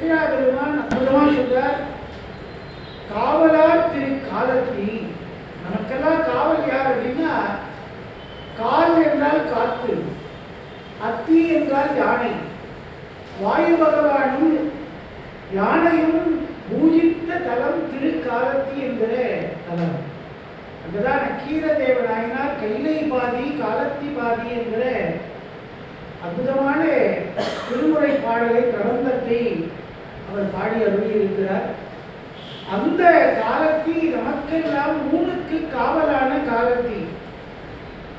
சேக்கிரா பெருமான் சொல்றார் காவலார் திரு காலத்தி நமக்கெல்லாம் காவல் யார் அப்படின்னா கால் என்றால் காத்து அத்தி என்றால் யானை. வாயு பகவானும் யானையும் பூஜித்த தலம் திருக்காலத்தி என்கிற தலம். அங்கதான் நக்கீரதேவ நாயனார் கைலை பாதி காலத்தி பாதி என்கிற அற்புதமான திருமுறை பாடலை பிரபந்தத்தை அவர் பாடி அருளியிருக்கிறார். அந்த காலத்தி நமக்கெல்லாம் மூணுக்கு காவலான காலத்தி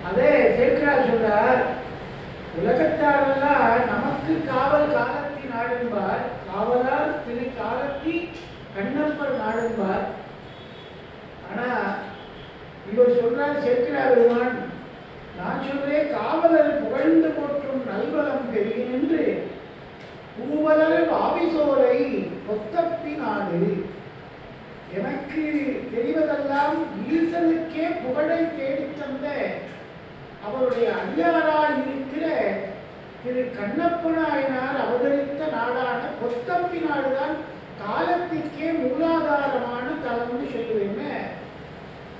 அதே சேர்க்கிறா சொல்றார் உலகத்தாரெல்லாம் நமக்கு காவல் காலத்தி நாடென்பார் காவலார் திரு காலத்தி கண்ணப்பர் நாடென்பார். ஆனா இவர் சொல்றார் சேர்க்கிறா பெருமான் நான் சொல்றேன் காவலர் புகழ்ந்து போற்றும் நல்வளம் பெருகின் என்று பூவலர் ஆவிசோலை பொத்தப்பி நாடு எனக்கு தெரிவதெல்லாம் ஈசனுக்கே புகழை தேடித்தந்த அவருடைய அடியாராய் இருக்கிற திரு கண்ணப்ப நாயனார் அவதரித்த நாடான பொத்தப்பி நாடுதான் காலத்திற்கே மூலாதாரமான தலம்னு சொல்லுவேன்னு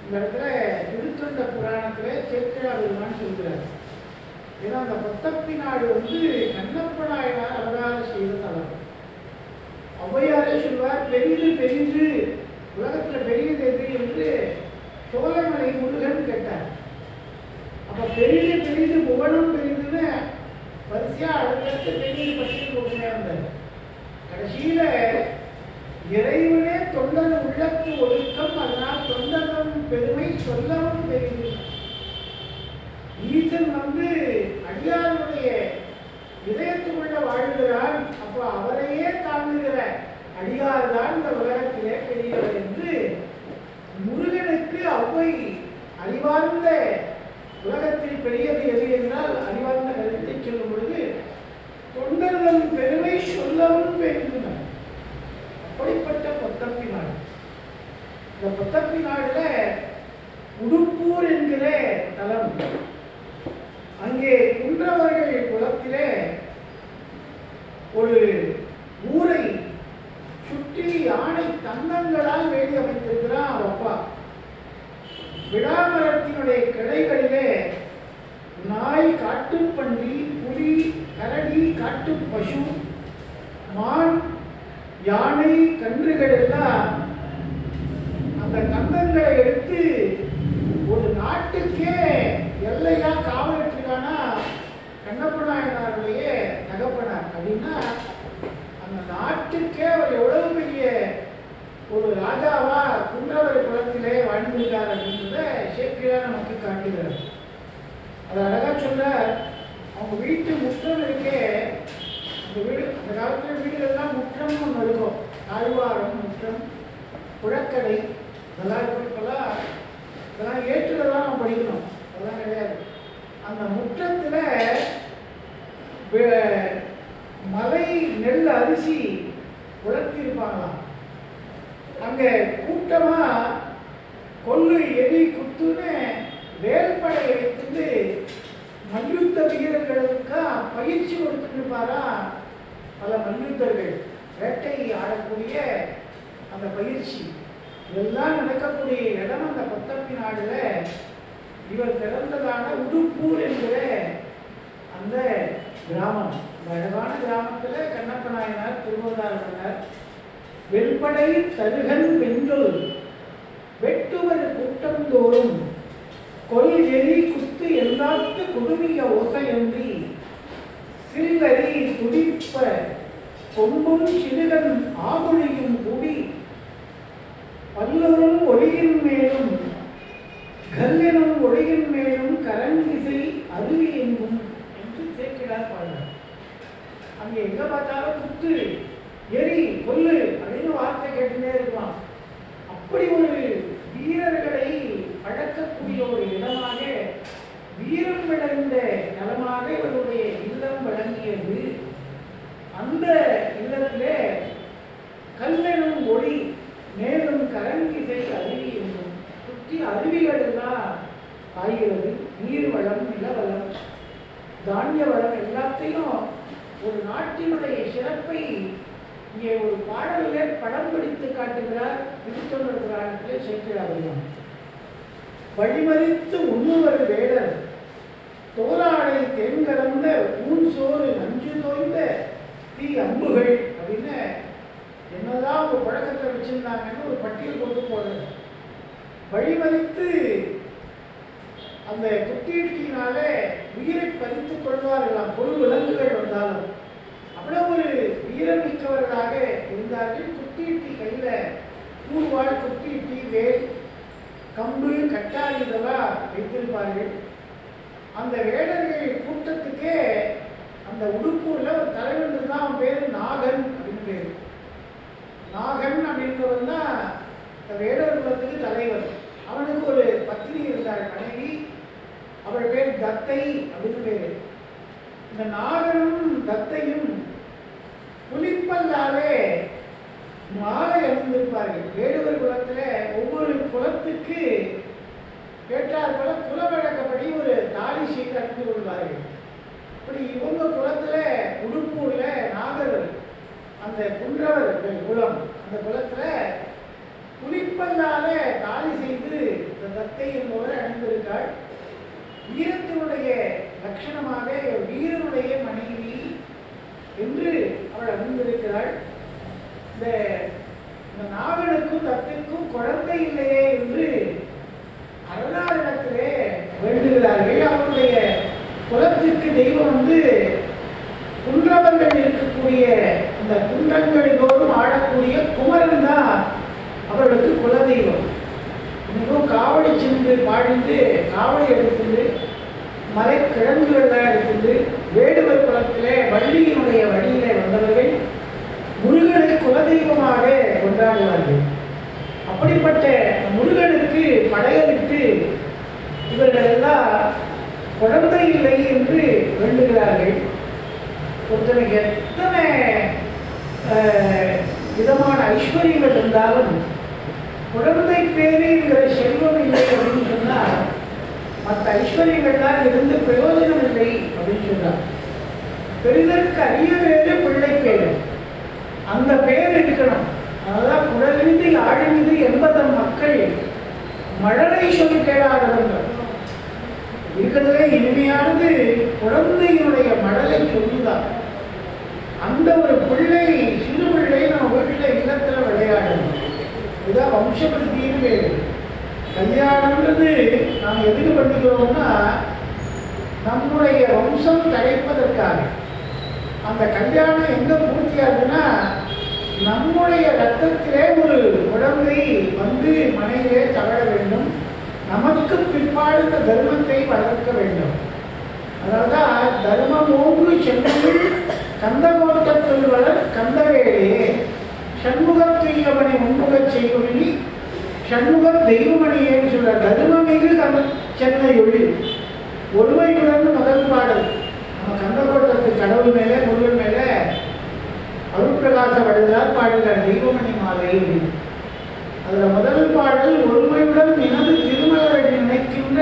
இந்த இடத்துல திருத்தொண்ட புராணத்தில் சேக்கிழா சொல்கிறார். ஏன்னா அந்த பொத்தப்பி வந்து கண்ணப்பனாயினார் நாயனார் செய்த தலம். ஔவையாரே சொல்வார் பெரிது பெரிது உலகத்துல பெரியது எது? என்று சோழமலை முருகன் கேட்டார். அப்போ பெரிய பெரிது புகழும் பெரிதுன்னு வரிசையாக அடுத்தடுத்து பெரிய பற்றி கொடுத்தே இருந்தார் கடைசியில இறைவனே தொண்டர் உள்ளத்து ஒழுக்கம் அதனால் தொண்டரும் பெருமை சொல்லவும் பெரியது ஈசன் வந்து அப்போ அவரையே தாங்குகிற அடியார் தான் இந்த உலகத்திலே பெரியவர் என்று முருகனுக்கு அவ்வை அறிவார்ந்த உலகத்தில் பெரியது எது என்றால் அறிவார்ந்த கருத்தை சொல்லும் பொழுது தொண்டர்கள் பெருமை சொல்லவும் பெருந்தனர் அப்படிப்பட்ட பொத்தப்பி நாடு. இந்த பொத்தப்பி நாடுல உடுப்பூர் என்கிற தலம். அங்கே குன்றவர்கள் குளத்திலே ஒரு ஊரை சுற்றி யானை தந்தங்களால் வேலி அமைத்திருக்கிறான் அவன் அப்பா. விடாமரத்தினுடைய கிளைகளிலே நாய் காட்டுப்பன்றி புலி கரடி காட்டு பசு மான் யானை கன்றுகள் எல்லாம் அந்த கந்தங்களை எடுத்து ஒரு நாட்டுக்கே எல்லையா காவலிட்டுக்கானா கண்ணப்ப நாயனாருடைய தகப்பன அப்படின்னா அந்த நாட்டுக்கே அவர் எவ்வளவு பெரிய ஒரு ராஜாவா குன்றவர் குளத்திலே வாழ்ந்திருக்கார் அப்படின்றத சேக்கிரா நமக்கு காட்டுகிறார் அது அழகாக சொல்ல அவங்க வீட்டு முற்றம் இருக்கே அந்த வீடு அந்த காலத்தில் வீடுகள்லாம் முற்றம்னு ஒன்று இருக்கும். தாழ்வாரம் முற்றம் புழக்கடை இதெல்லாம் இருக்கும் இப்பெல்லாம் இதெல்லாம் ஏற்றுல நம்ம படிக்கணும். அதெல்லாம் கிடையாது. அந்த முற்றத்தில் மலை நெல் அரிசி உலர்த்தியிருப்பாங்களாம். அங்கே கூட்டமாக கொள்ளு எரி குத்துன்னு வேல்படையை வைத்துட்டு மல்யுத்த வீரர்களுக்கா பயிற்சி கொடுத்துருப்பாரா பல மல்யுத்தர்கள். வேட்டை ஆடக்கூடிய அந்த பயிற்சி. இதெல்லாம் நடக்கக்கூடிய இடம் அந்த பத்தப்பி நாடில். இவர் பிறந்ததான உடுப்பூர் என்கிற அந்த கிராமம். இந்த அழகான கிராமத்துல கண்ணப்ப நாயனார் திருவதாரனார் வெண்படை தருகன் வெண்டொல் வெட்டுவர் கூட்டந்தோறும் கொல் எரி குத்து எல்லாத்து குடுமிய ஓசையன்றி சில்லறி துடிப்ப பொம்பும் சிறுகன் ஆகுழியும் கூடி. பல்லொரும் ஒளியின் மேலும் கல்லெனும் ஒளியின் மேலும் கரங்கிசை அருவி எங்கும் என்று சேர்க்கிறார் பாடுறார் அங்கே எங்க பார்த்தாலும் குத்து எரி கொல்லு அப்படின்னு வார்த்தை கேட்டுட்டே இருக்கலாம் அப்படி ஒரு வீரர்களை அடக்கக்கூடிய ஒரு இடமாக வீரம் விளைந்த நலமாக இவருடைய இல்லம் வழங்கியது அந்த இல்லத்திலே கல்லெனும் ஒளி மேலும் கரங்கிசை அருவி என்னும் சுற்றி அருவிகள் எல்லாம் பாய்கிறது நீர் வளம் நிலவளம் தானிய வளம் எல்லாத்தையும் ஒரு நாட்டினுடைய சிறப்பை இங்கே ஒரு பாடலிலே படம் பிடித்து காட்டுகிறார் திருத்தொண்டர் புராணத்திலே சேர்க்கிறார்கள் வழிமறித்து உண்ணுவர் வேடர் தோலாடை தென்கலந்த ஊன் சோறு நஞ்சு தோய்ந்த தீ அம்புகள் அப்படின்னு என்னதான் ஒரு பழக்கத்தில் வச்சிருந்தாங்கன்னு ஒரு பட்டியல் கொண்டு போடுறது வழிமறித்து அந்த குத்தீட்டினாலே உயிரை பறித்துக் கொள்வார்களாம் பொருள் விலங்குகள் வந்தாலும் அவ்வளோ ஒரு வீரமிக்கவர்களாக இருந்தார்கள் குத்தீட்டி கையில் கூர்வாள் குத்தீட்டி வேல் கம்பு கட்டாரி இதெல்லாம் வைத்திருப்பார்கள் அந்த வேடர்கள் கூட்டத்துக்கே அந்த உடுப்பூர்ல ஒரு தலைவன் இருந்தான் அவன் பேரு நாகன் அப்படின்னு பேரு நாகன் அப்படின்றவன் தான் இந்த வேடர் குலத்துக்கு தலைவர் அவனுக்கு ஒரு பத்னி இருந்தாள் மனைவி அவள் பேர் தத்தை அப்படின்னு பேரு இந்த நாகனும் தத்தையும் புலிப்பல்லாலே மாலை அணிந்திருப்பார்கள் வேடுவர் குலத்துல ஒவ்வொரு குலத்துக்கு கேட்டார் போல குல வழக்கப்படி ஒரு தாலி செய்து அணிந்து கொள்வார்கள் இப்படி இவங்க குலத்துல உடுப்பூர்ல நாகர் அந்த குன்றவர் குலம் அந்த குளத்தில் புலிப்பல்லால தாலி செய்து இந்த தத்தை என்பவர் அணிந்திருக்காள். வீரத்தினுடைய லட்சணமாக வீரனுடைய மனைவி என்று அவள் அணிந்திருக்கிறாள் இந்த இந்த நாவலுக்கும் தத்திற்கும் குழந்தை இல்லையே என்று அருணாரிடத்திலே வேண்டுகிறார்கள். அவருடைய குலத்திற்கு தெய்வம் வந்து குன்றவர்கள் இருக்கக்கூடிய இந்த குன்றங்கள் தோறும் ஆடக்கூடிய குமரன் தான் அவர்களுக்கு குலதெய்வம். மிகவும் காவடி சென்று பாடிந்து காவடி எடுத்துண்டு மலை எடுத்துண்டு வேடுவர் குளத்திலே வள்ளியினுடைய வழியிலே வந்தவர்கள் முருகனை குலதெய்வமாக கொண்டாடுவார்கள். அப்படிப்பட்ட முருகனுக்கு படையலிட்டு இவர்கள் எல்லாம் குழந்தை இல்லை என்று வேண்டுகிறார்கள். ஒருத்தனுக்கு எத்தனை விதமான ஐஸ்வர்யங்கள் இருந்தாலும் குழந்தை பேருங்கிற செல்வம் இல்லை அப்படின்னு சொன்னால் மற்ற ஐஸ்வர்யங்கள்லாம் இருந்து பிரயோஜனம் இல்லை அப்படின்னு சொன்னார். பெரிதற்கு அரிய பேரு பிள்ளை பேர். அந்த பேர் இருக்கணும் அதான் குடலின்றி ஆழ்ந்து என்பதன் மக்கள் மழலை சொல்லி கேளாதவர்கள் இருக்கிறதுலே இனிமையானது குழந்தையினுடைய மழலை சொல்லுதான். அந்த ஒரு பிள்ளை சிறு பிள்ளை நம்ம வீட்டில் இல்லத்தில் விளையாடணும் இதுதான் வம்சபிருத்தின்னு பேர். கல்யாணம்ன்றது நாம் எதுக்கு பண்ணிக்கிறோம்னா நம்முடைய வம்சம் தடைப்பதற்காக அந்த கல்யாணம் எங்கே பூர்த்தியாகுதுன்னா நம்முடைய ரத்தத்திலே ஒரு குழந்தை வந்து மனையிலே தவழ வேண்டும். நமக்கு பிற்பாடு இந்த தர்மத்தை வளர்க்க வேண்டும். அதனால்தான் தர்மம் ஓங்கு சென்னையில் கந்தகோட்டத்தில் வளர் கந்தவேடே சண்முகத்துயவனை முன்முகச் செய்வனி சண்முகம் தெய்வமணியேன்னு சொல்ல தர்மமிகு கந்த சென்னை ஒளி ஒருமையுடன் முதல் பாடல். நம்ம கந்தகோட்டத்து கடவுள் மேலே முருகன் மேலே அருட்பிரகாச வழுதார் பாடுகிறார் தெய்வமணி மாலை அதில் முதல் பாடல் ஒருமையுடன் எனது திருமலரடி நினைக்கின்ற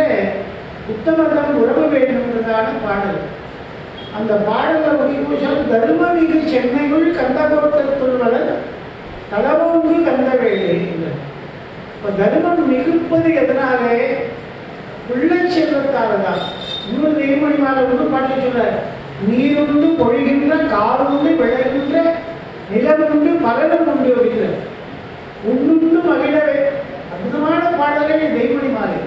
உத்தமதம் உறவு வேண்டும்ன்றதான பாடல். அந்த பாடல முடிபூஷம் தருமமிகு சென்னையுள் கந்தகோட்டத்துள் வளர் தலவோங்கு கந்தவேளை இப்போ தர்மம் மிகுப்பது எதனாலே? பிள்ளை செல்வத்தால தான் இன்னும் நெய்மணி மாலை ஒன்று பாட்டு சொல்றார் நீருண்டு பொழிகின்ற காலுண்டு விளைகின்ற நிலமுண்டு மரணம் உண்டு அப்படிங்கிறார் உண்ணுண்டு மகிழவே. அற்புதமான பாடலே தெய்வமணி மாதிரி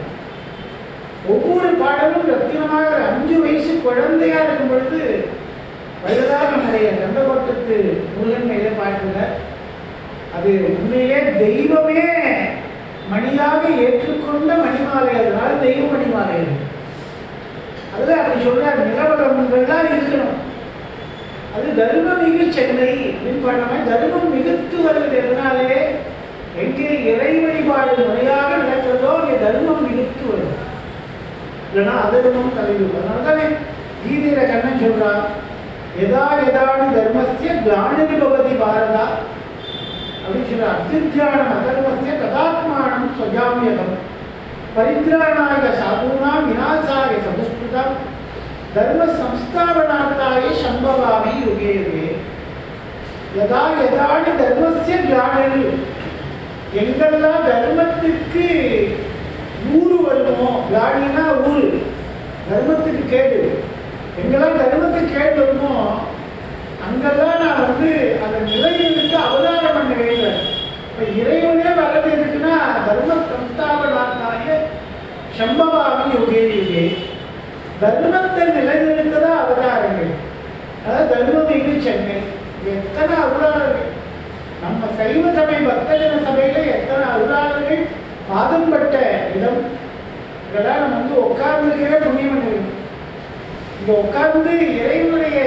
ஒவ்வொரு பாடலும் ரத்தினமாக அஞ்சு வயசு குழந்தையா இருக்கும் பொழுது வயதாக நம்முடைய கந்தகோட்டத்து முருகன் பாட்டுங்க அது உண்மையிலே தெய்வமே மணியாக ஏற்றுக்கொண்ட மணிமாலை. அதனால தெய்வ மணிமாலை அதுல அப்படி சொல்றார் நிலவரங்கள்லாம் இருக்கணும். அது தர்மமிகு சென்னை அப்படின்னு பாடாம தர்மம் மிகுத்து வருவது எதனாலே எங்கே இறை வழிபாடு முறையாக நடக்கிறதோ அங்கே தர்மம் மிகுத்து வரும் இல்லைன்னா அதர்மம் தலைவிடும் அதனால தானே கீதையில கண்ணன் சொல்றான் எதா எதானு தர்மஸ்ய கிளானிரி பவதி பாரதா அப்படின்னு சொல்ற அத்தியானம் அதர்மஸ்ய ததாத்மானம் ஸ்வஜாமியகம் பரித்ராணாய சாதுனாம் விநாசாய சதுஷ்கிருதம் தர்ம சம்ஸ்தாபனார்த்தாய சம்பவாமி யுகே யுகே யதா யதாடி தர்மஸ்ய கிளானில் எங்கெல்லாம் தர்மத்துக்கு ஊரு வருமோ? கிளானினா ஊரு. தர்மத்துக்கு கேடு. எங்கெல்லாம் தர்மத்துக்கு கேடு வருமோ அங்கெல்லாம் நான் வந்து அந்த நிலையிலிருந்து அவதாரம் பண்ண வேண்டும் இப்போ இறைவனே வர்றது எதுக்குன்னா தர்ம சம்ஸ்தாபனாத்தாய சம்பவாமி யுகே தர்மத்தை நிலைநிறுத்ததா அவதாரங்கள். அதாவது தர்மம் இது சென்னை எத்தனை அவதாரங்கள் நம்ம சைவ சபை பக்தஜன சபையில் எத்தனை அவதாரங்கள் பாதம்பட்ட இடம். இதெல்லாம் நம்ம வந்து உட்கார்ந்துருக்கவே புண்ணியம் பண்ணிருக்கோம் இங்க உட்கார்ந்து இறைவனுடைய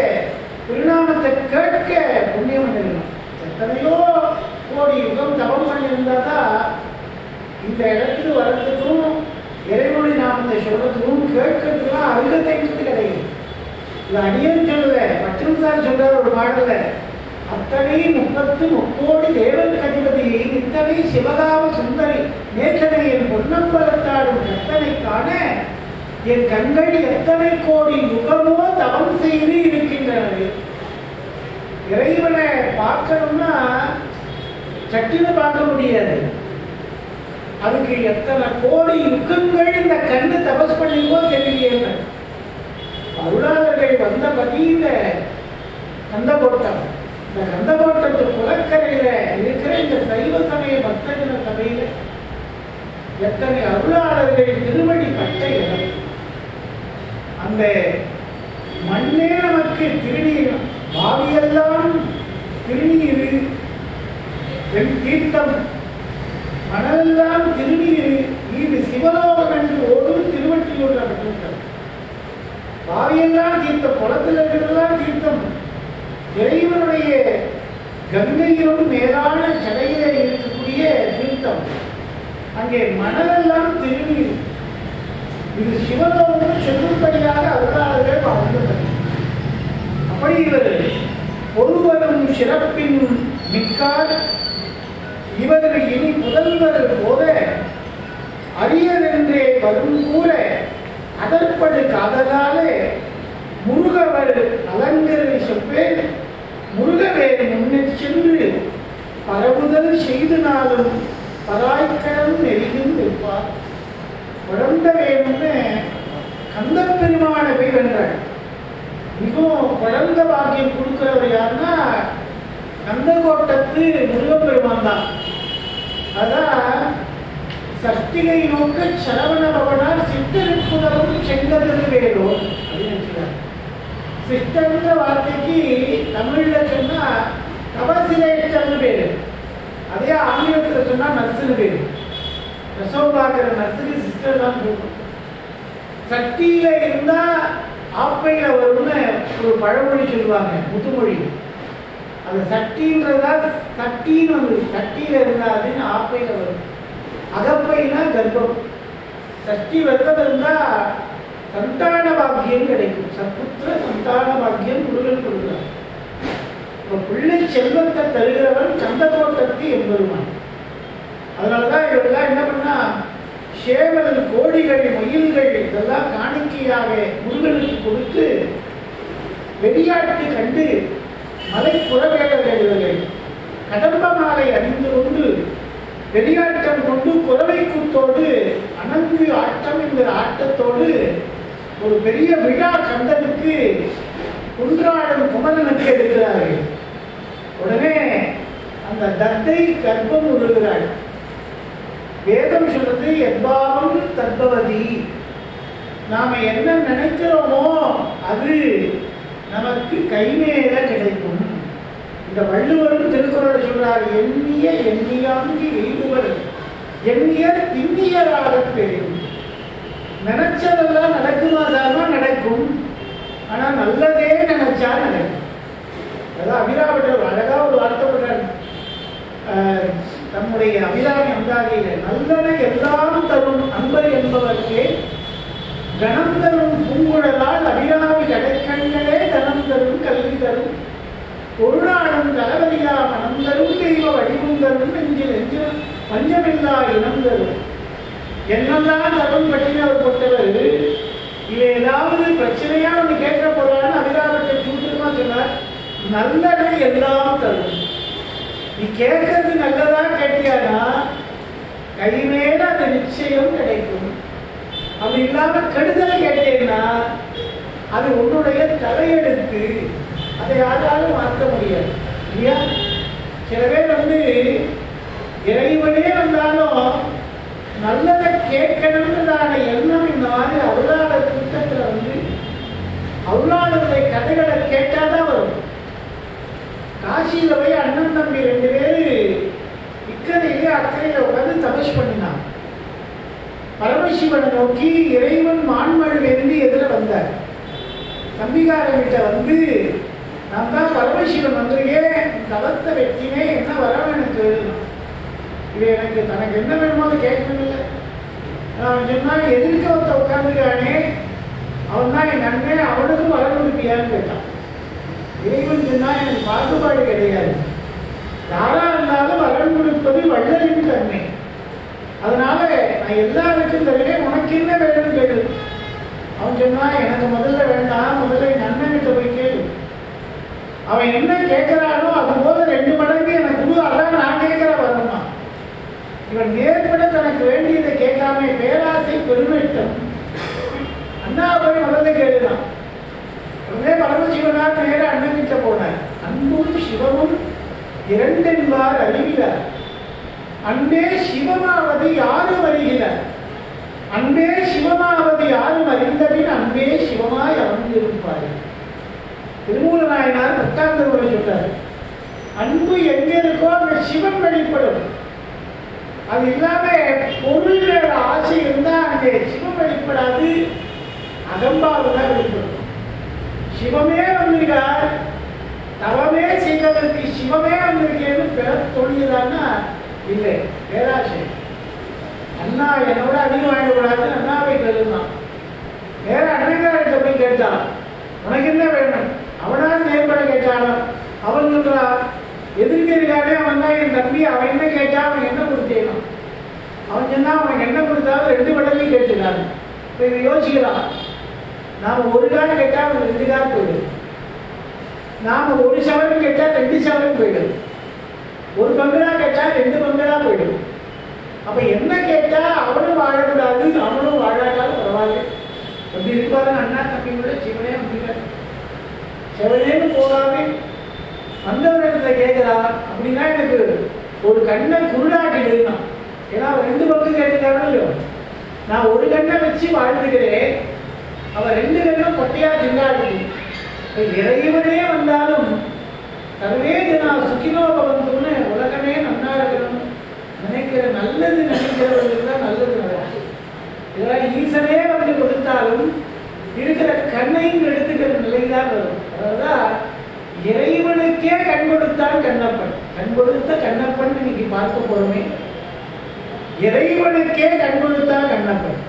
திருநாமத்தை கேட்க புண்ணியம் பண்ணிருக்கணும் எத்தனையோ கோடி யுகம் தவம் பண்ணியிருந்தா தான் இந்த இடத்துக்கு வர்றதுக்கும் இறைவனுடைய நாமத்தை சொல்றதுக்கும் கேட்கறதுக்கும் அருகத்தை கிடையாது. இது அடியன் சொல்லுவேன் மற்றும் சார் சொல்றார் ஒரு பாடலை அத்தனை முப்பத்து முக்கோடி தேவன் கதிபதி இத்தனை சிவகாம சுந்தரி நேற்றனை என் பொன்னம்பலத்தாடும் எத்தனை காண? என் கண்கள் எத்தனை கோடி முகமோ தவம் செய்து இருக்கின்றன இறைவனை பார்க்கணும்னா சட்டில பார்க்க முடியாது. அதுக்கு எத்தனை கோடி யுகங்கள் இந்த கண்ணு தபஸ் பண்ணிக்கோ தெரியல அருளாளர்கள் வந்த பதியில கந்தகோட்டம். இந்த கந்தகோட்டத்து குளக்கரையில இருக்கிற இந்த சைவ சமய பக்தஜன சபையில எத்தனை அருளாளர்கள் திருவடி பட்ட இடம் அந்த மண்ணே நமக்கு திருநீர் பாவியெல்லாம் திருநீர் என் தீர்த்தம் மணலெல்லாம் திருநீர் இது சிவலோகம் என்று ஓடும் திருவட்டியூர் கூட்டம் பாவியெல்லாம் தீர்த்தம் குளத்தில் இருக்கிறதெல்லாம் தீர்த்தம் இறைவனுடைய கங்கையிலும் மேலான கடையிலே இருக்கக்கூடிய தீர்த்தம். அங்கே மணலெல்லாம் திரும்பி இது சிவலோகம் செல்லும்படியாக அருளாளர்கள் வாழ்ந்தனர் அப்படி இவர் ஒருவரும் சிறப்பின் மிக்கார் இவர் இனி முதல்வர் போல அரியரென்றே வரும் கூற அதற்படு காதலாலே முருகவர் அலங்கரை சொப்பேன். முருகவே முன்னே சென்று பரவுதல் செய்து நாளும் பராய்க்கரம் நெறியும் நிற்பார். குழந்த வேணும்னு கந்த பெருமான போய் வென்றார் மிகவும் குழந்த பாக்கியம் கொடுக்கிறவர் யாருன்னா கந்தகோட்டத்து முருகப்பெருமான் தான். அதான் சக்திகை நோக்க சரவண பவனார் சித்தருக்குதலும் செங்கதிரு வேணும் சிஸ்டம்ன்ற வார்த்தைக்கு தமிழில் சொன்னால் தபசிலேட்டர்னு பேர். அதே ஆங்கிலத்தில் சொன்னால் நர்ஸுன்னு பேரு. பிரசவ பார்க்குற நர்ஸுக்கு சிஸ்டர் தான் கூப்பிடும் சக்தியில் இருந்தால் ஆப்பையில் வரும்னு ஒரு பழமொழி சொல்லுவாங்க முத்துமொழி. அது சக்தின்றதா சக்தின்னு வந்து சக்தியில் இருந்தால் அப்படின்னு ஆப்பையில் வரும். அகப்பைனா கர்ப்பம். சக்தி விரதம் இருந்தால் சந்தான பாக்கியம் கிடைக்கும். சப்புத்திர சந்தான பாக்கியம் முருகன் கொடுக்கிறார். இப்போ பிள்ளை செல்வத்தை தருகிறவன் கந்தகோட்டத்து எம்பெருமான். அதனாலதான் இவரெல்லாம் என்ன பண்ணா சேவல் கோழிகள் மயில்கள் இதெல்லாம் காணிக்கையாக முருகனுக்கு கொடுத்து வெறியாட்டு கண்டு மலை புறவேடர்கள் கடம்ப மாலை அணிந்து கொண்டு வெளியாட்டம் கொண்டு குறவை கூத்தோடு அணங்கு ஆட்டம் என்கிற ஆட்டத்தோடு ஒரு பெரிய விழா கந்தனுக்கு குன்றாடும் குமரனுக்கு இருக்கிறார்கள் உடனே அந்த தத்தை கர்ப்பம் உருகிறாள் வேதம் சொல்றது எப்பாவம் தற்பவதி. நாம என்ன நினைக்கிறோமோ அது நமக்கு கைமேல கிடைக்கும். இந்த வள்ளுவரும் திருக்குறள் சொல்றார் எண்ணிய எண்ணியாங்கி எய்துவர். எண்ணியர் திண்ணியராக பெறும். நினைச்சதெல்லாம் நடக்குமாதானா நடக்கும். ஆனால் நல்லதே நினைச்சா நடக்கும். அதான் அபிராமட்டர் அழகா ஒரு வார்த்தை பண்றாரு நம்முடைய தம்முடைய அபிராமி அந்தாதியில நல்லன எல்லாம் தரும் அன்பர் என்பவர்க்கே கணம் தரும் பூங்குழலால் அபிராமி கடைக்கண்களே தனம் தரும் கல்வி தரும். ஒரு நாளும் தளபதியா மனம் தரும் தெய்வ வடிவம் தரும் நெஞ்சில் நெஞ்சில் பஞ்சமில்லா இனம் தரும். என்னெல்லாம் தரும் அவர் கொடுத்தவர் இது ஏதாவது பிரச்சனையா ஒன்று கேட்க போறான்னு அதிகாரத்தை சூத்திரமா சொன்னார்? நல்லதை எல்லாம் தரும் நீ கேட்கறது நல்லதா கேட்டியானா கைமேல அது நிச்சயம் கிடைக்கும். அப்படி இல்லாம கெடுதலை கேட்டீங்கன்னா அது உன்னுடைய தலையெடுத்து அதை யாராலும் மாற்ற முடியாது. இல்லையா? சில பேர் வந்து இறைவனே வந்தாலும் நல்லதை கேட்கணுன்றதான எண்ணம் இந்த மாதிரி அருளாளர் புத்தகத்தில் வந்து அருளாளருடைய கதைகளை கேட்டாதான் வரும். காசியில் போய் அண்ணன் தம்பி ரெண்டு பேர் இக்கரையிலே அக்கறையில் உட்காந்து தபஸ் பண்ணினான் பரமசிவனை நோக்கி இறைவன் மான்மழுவிலிருந்து எதிர வந்தார். தம்பிகாரங்கிட்ட வந்து நான் தான் பரமசிவன் வந்திருக்கேன் தவத்தை வெற்றினே என்ன வரவனுக்கு எனக்கு இது எனக்கு தனக்கு என்ன வேணுமோ அதை கேட்கவில்லை. அவன் சொன்னால் எதிர்க்க ஒருத்த உட்காந்துருக்கானே அவன் தான் என் நன்மை அவனுக்கும் வரம் கொடுப்பியான்னு கேட்டான். இறைவன் சொன்னால் எனக்கு பாகுபாடு கிடையாது. யாரா இருந்தாலும் வரம் கொடுப்பது வள்ளலின் தன்மை. அதனால நான் எல்லாருக்கும் தருவேன் உனக்கு என்ன வேணும்னு கேளு. அவன் சொன்னா எனக்கு முதல்ல வேண்டாம் முதல்ல என் அண்ணன்கிட்ட போய் கேளு. அவன் என்ன கேட்கிறானோ அது போல ரெண்டு மடங்கு எனக்கு குரு அதான் இவன் நேர்பட தனக்கு வேண்டியதை கேட்காம பேராசை பெருமிட்டம். அண்ணா போய் மறந்து கேட்டுதான் உடனே பரமசிவனார் நேர அண்ணன்கிட்ட போனார். அன்பும் சிவமும் இரண்டென்பார் அறிவிலார் அன்பே சிவமாவது யாரும் அறிகிறார். அன்பே சிவமாவது யாரும் அறிந்தபின் அன்பே சிவமாய் அமர்ந்திருப்பார். திருமூல நாயனார் பத்தாந்தருவை சொல்றார். அன்பு எங்கே இருக்கோ அந்த சிவன் வெளிப்படும். அது இல்லாம பொருள்களோட ஆசை இருந்தா அங்கே சிவம் வெளிப்படாது. அகம்பாவு தான் வெளிப்படும். சிவமே வந்திருக்கார். தவமே செய்வதற்கு சிவமே வந்திருக்கேன்னு பெற தோணியதான்னா இல்லை பேராசை. அண்ணா என்னோட அதிகம் வாங்கக்கூடாது அண்ணாவை கருதுனான் வேற அண்ணங்கார்கிட்ட போய் கேட்டான். உனக்கு என்ன வேணும்? அவனால் நேர்பட கேட்டாலும் அவன் சொல்றான் எதிர்க்க இருக்கானே சொன்னா என் தம்பி அவன் என்ன கேட்டா அவன் என்ன கொடுத்தேனும் அவன் சொன்னா அவனுக்கு என்ன கொடுத்தாலும் ரெண்டு மடங்கு கேட்டுக்கான் இப்போ இவன் யோசிக்கலாம் நாம் ஒரு கால் கேட்டால் அவன் ரெண்டு கால் போயிடும். நாம் ஒரு சவரம் கேட்டால் ரெண்டு சவரம் போயிடும். ஒரு பங்களா கேட்டால் ரெண்டு பங்களா போயிடும். அப்போ என்ன கேட்டால் அவனும் வாழக்கூடாது அவனும் வாழாட்டாலும் பரவாயில்ல. அப்படி இருப்பாரு அண்ணா தம்பி கூட சிவனே அப்படிங்க சிவனேன்னு போகாமே வந்தவரிடத்துல கேட்கிறா அப்படின்னா எனக்கு ஒரு கண்ணை குருடாக்கி ஏன்னா அவன் ரெண்டு பக்கம் கேட்டுக்காரோ இல்லையோ நான் ஒரு கண்ணை வச்சு வாழ்ந்துக்கிறேன் அவன் ரெண்டு கண்ணும் கொட்டையா திண்டாடுது இறைவனே வந்தாலும் சர்வே ஜனா சுகினோ பவந்துன்னு உலகமே நன்னா இருக்கணும். நினைக்கிற நல்லது நினைக்கிறவர்களுக்கு தான் நல்லது நடக்கும் இதெல்லாம் ஈசனே வந்து கொடுத்தாலும் இருக்கிற கண்ணையும் எடுத்துக்கிற நிலைதான் வரும். அதான் இறைவனுக்கே கண் கொடுத்தான் கண்ணப்பன். கண் கொடுத்த கண்ணப்பன் இன்னைக்கு பார்க்க போறோமே. இறைவனுக்கே கண் கொடுத்தான் கண்ணப்பன்.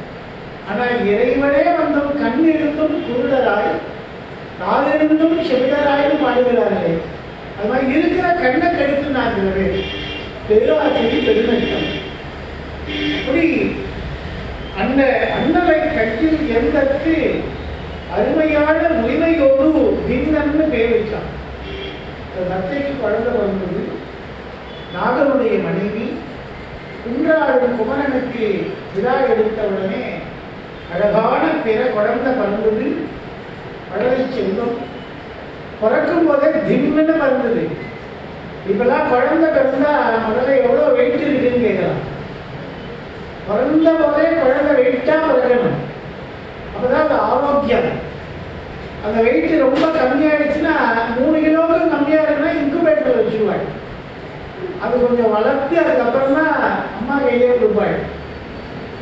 ஆனால் இறைவனே வந்தும் கண் இருந்தும் குருடராய் காதிருந்தும் செவிடராயும் பாடுகிறார்களே. அது மாதிரி இருக்கிற கண்ணை கழுத்து நான் பேர் பேராசை பெருநஷ்டம் அப்படி அந்த அண்ணலை கட்டில் எந்தற்கு அருமையான உரிமையோடு பின்னன்னு பேர் வச்சான். தத்தைக்கு நத்தைக்கு குழந்தை பிறந்தது நாகருடைய மனைவி குன்றாடும் குமரனுக்கு விழா எடுத்த உடனே அழகான பிற குழந்தை பறந்தது. பழலை செல்வம். பிறக்கும் போதே திம்னு பறந்தது. இப்பெல்லாம் குழந்தை பிறந்தா முதல்ல எவ்வளோ வெயிட் இருக்குன்னு கேட்கலாம். பிறந்த போதே குழந்தை வெயிட்டாக பிறக்கணும். அப்போதான் அது ஆரோக்கியம். அந்த வெயிட் ரொம்ப கம்மியாயிடுச்சுன்னா மூணு கிலோவுக்கு கம்மியாக இருக்குன்னா இன்குபேட்டர் வச்சுருவாள் அது கொஞ்சம் வளர்த்து அதுக்கப்புறம் தான் அம்மா கையிலே கொடுப்பாள்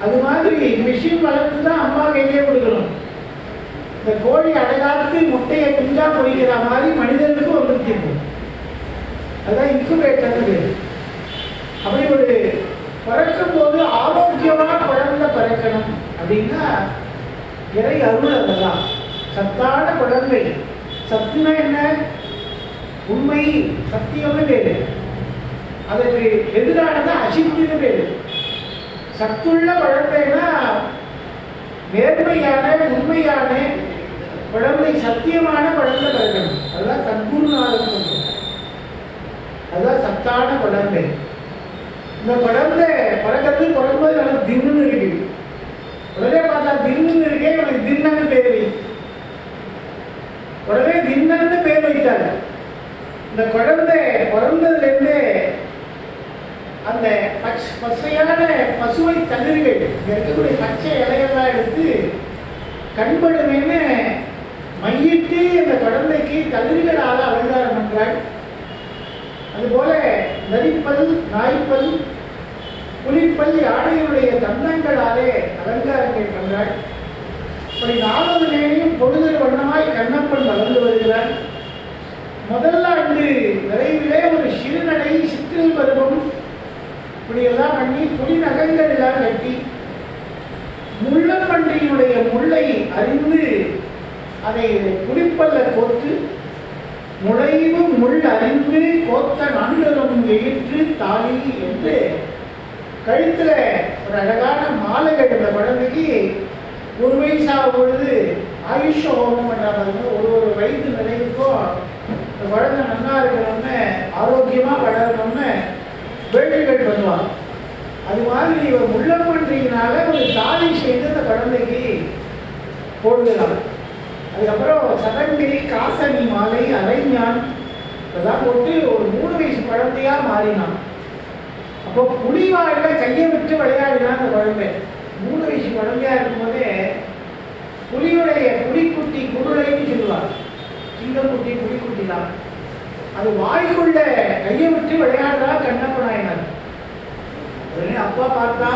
அது மாதிரி மிஷின் வளர்த்து தான் அம்மா கையிலே கொடுக்கணும். இந்த கோழி அடையாளத்து முட்டையை குஞ்சா பொறிக்கிற மாதிரி மனிதனுக்கும் வந்துருச்சு இப்போ. அதுதான் இன்குபேட்டர்னு பேரு. அப்படி ஒரு பிறக்கும் போது ஆரோக்கியமான குழந்தை பிறக்கணும் அப்படின்னா இறை அருள் அதெல்லாம் சத்தான குழந்தை சத்துனா என்ன? உண்மை சத்தியம்னு பேரு. அதற்கு எதிரானது அசித்தின்னு பேரு. சத்துள்ள குழந்தைனா நேர்மையான உண்மையான குழந்தை சத்தியமான குழந்தை பிறக்கணும். அதுதான் சத்குருநாதன் அதுதான் சத்தான குழந்தை. இந்த குழந்தை பிறக்கிறது பிறக்கும்போது நல்லா தின்னு இருக்கு உடனே பார்த்தா தின்னு இருக்கே உனக்கு தின்னு பேரு. உடனே தின்னன்னு பேர் வைத்தாங்க இந்த குழந்தை பிறந்ததுலேருந்து அந்த பச் பசையான பசுவை தளிர்கள் இருக்கக்கூடிய பச்சை இலையெல்லாம் எடுத்து கண்படுமேன்னு மையிட்டு அந்த குழந்தைக்கு தளிர்களால் அலங்காரம் பண்ணுறாள் அதுபோல நரிப்பல் நாய்ப்பல் புலிப்பல் யானைகளுடைய தந்தங்களாலே அலங்காரங்கள் பண்ணுறாள் இப்படி நாலு நேரையும் பொழுது வண்ணமாய் கண்ணப்பன் வளர்ந்து வருகிறார். முதல்ல ஆண்டு விரைவிலே ஒரு சிறுநடை சித்திரை பருவம் இப்படியெல்லாம் பண்ணி புலி நகங்கள் எல்லாம் கட்டி முள்ளம்பன்றியினுடைய முள்ளை அறிந்து அதை குடிப்பல்ல கோத்து முளைவு முள் அறிந்து கோத்த நண்டரும் எயிற்று தாலி என்று கழுத்தில் ஒரு அழகான மாலைகள் இந்த குழந்தைக்கு ஒரு வயசாகும் பொழுது ஆயுஷ ஹோமம் பண்றாங்க. ஒரு ஒரு வயது நிலைக்கும் இந்த குழந்தை நல்லா இருக்கணும்னு ஆரோக்கியமாக வளரணும்னு வேண்டுகள் பண்ணுவாங்க. அது மாதிரி இவர் முள்ளம்பன்றியினால ஒரு தாலி செய்து அந்த குழந்தைக்கு போடுகிறார் அதுக்கப்புறம் சதங்கிரி காசனி மாலை அரைஞான் இதெல்லாம் போட்டு ஒரு மூணு வயசு குழந்தையாக மாறினான். அப்போ புலிவாயில் கையை விட்டு விளையாடினான் அந்த குழந்தை. மூணு வயசு குழந்தையாக இருக்கும்போதே புலியுடைய புலிக்குட்டி குருளைன்னு சொல்லுவாங்க. சிங்கக்குட்டி புலிக்குட்டி தான் அது வாய்க்குள்ள கையை விட்டு விளையாடுறா கண்ணப்ப நாயனார் உடனே அப்பா பார்த்தா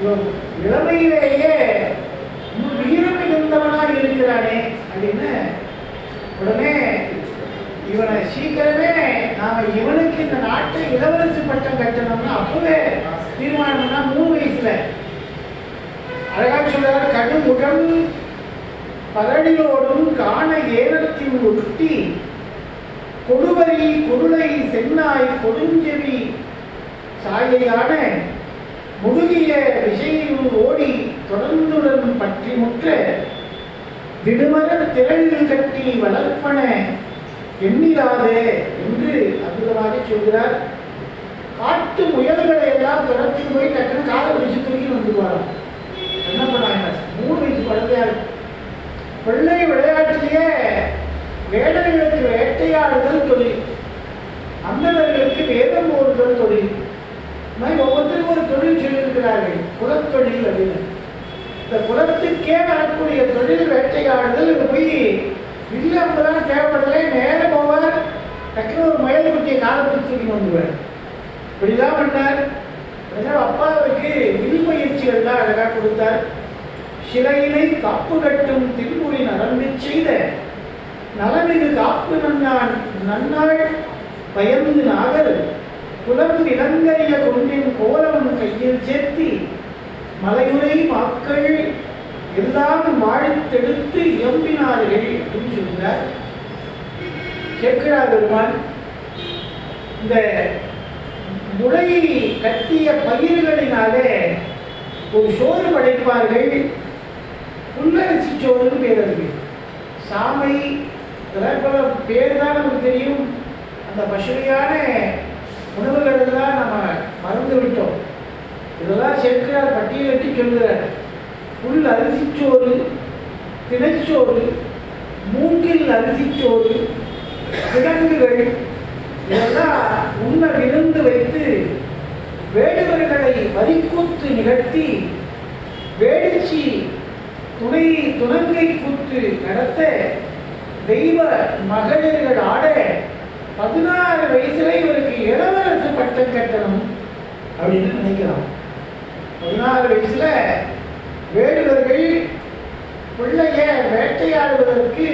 இவன் இளமையிலேயே இன்னும் வீரம் இருக்கிறானே அப்படின்னு உடனே இவனை சீக்கிரமே நாம இவனுக்கு இந்த நாட்டை இளவரசு பட்டம் கட்டணும்னா அப்பவே தீர்மானம்னா மூணு வயசுல சொல்றார் பரடிலோடும் காண ஏனத்தின் ஒட்டி கொடுவரி கொடுளை சென்னாய் கொடுஞ்செவி. சாயையான முழுகிய விஷயம் ஓடி தொடர்ந்துடன் பற்றி முற்ற. திடுமலர் திரளில் கட்டி வளர்ப்பன. எண்ணிராதே என்று அற்புதமாக சொல்கிறார். காட்டு முயல்களை எல்லாம் துரத்தி போய் டக்குனு காலை பிடிச்சு தூக்கி வந்துருவாராம். என்ன பண்ணாங்க? மூணு வயசு குழந்தையா இருக்கு பிள்ளை விளையாட்டிலேயே வேடர்களுக்கு வேட்டையாடுதல் தொழில். அந்தவர்களுக்கு வேதம் ஓடுதல் தொழில். மாதிரி ஒவ்வொருத்தருக்கும் ஒரு தொழில் சொல்லியிருக்கிறார்கள். குலத்தொழில் அப்படின்னு. இந்த குலத்துக்கே வரக்கூடிய தொழில் வேட்டையாடுதல். இது போய் இல்லை அம்புதான் தேவைப்படலை. நேரம் போவார். டக்குனு ஒரு மயில் குட்டியை காலத்துக்கு தூக்கி வந்துடுவார் இப்படிதான் பண்ணார். ஏன்னா அப்பாவுக்கு வில் தான் அழகாக கொடுத்தார். சிலையினை காப்பு கட்டும் திருமுறை நலம்பி செய்த நலமிகு காப்பு நன்னான் நன்னாள் பயந்து நாகர் குலம் இளங்கரிய கொண்டின் கோலம் கையில் சேர்த்தி மலையுரை மாக்கள் எல்லாம் வாழ்த்தெடுத்து இயம்பினார்கள் அப்படின்னு சொல்கிறார். கேட்கிறார் பெருமான் இந்த முளை கட்டிய பயிர்களினாலே ஒரு சோறு படைப்பார்கள். புல்லரிசி சோறுன்னு பேர் அதுக்கு. சாமை இதெல்லாம் இப்போ பேர் தான் நமக்கு தெரியும். அந்த பசுமையான உணவுகள் எல்லாம் நம்ம மறந்து விட்டோம். இதெல்லாம் சேர்க்கிறார் பட்டியலிட்டு சொல்கிறார் புல் அரிசிச்சோறு திணைச்சோறு மூங்கில் அரிசிச்சோறு கிழங்குகள் இதெல்லாம் உள்ள விருந்து வைத்து வேடுவர்களை வரிக்கூத்து நிகழ்த்தி வேடிச்சி துணை துணங்கை கூத்து நடத்த தெய்வ மகளிர்கள் ஆட பதினாறு வயசுல இவருக்கு இளவரசு பட்டம் கட்டணும் அப்படின்னு நினைக்கிறான் பதினாறு வயசுல வேடுவர்கள் பிள்ளைய வேட்டையாடுவதற்கு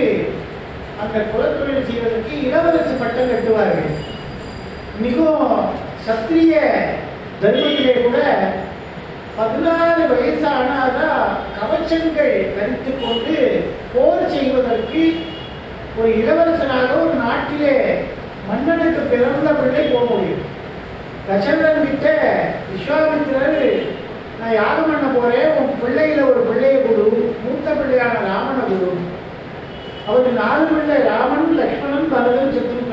அந்த குலத்தொழில் செய்வதற்கு இளவரசு பட்டம் கட்டுவார்கள். மிகவும் சத்திரிய தர்மத்திலே கூட பதினாறு வயசானாதான் கவச்சங்கள் தரித்து கொண்டு போர் செய்வதற்கு ஒரு இளவரசனாக ஒரு நாட்டிலே மன்னனுக்கு பிறந்த பிள்ளை போக முடியும். தசரதன் கிட்ட விஸ்வாமித்திரர் நான் யாகம் பண்ண போறேன். உன் பிள்ளையில ஒரு பிள்ளையை கொடு. மூத்த பிள்ளையான ராமனை கொடு. அவர்கள் நாலு பிள்ளை ராமன் லக்ஷ்மணன் பலரும் சத்ருகன்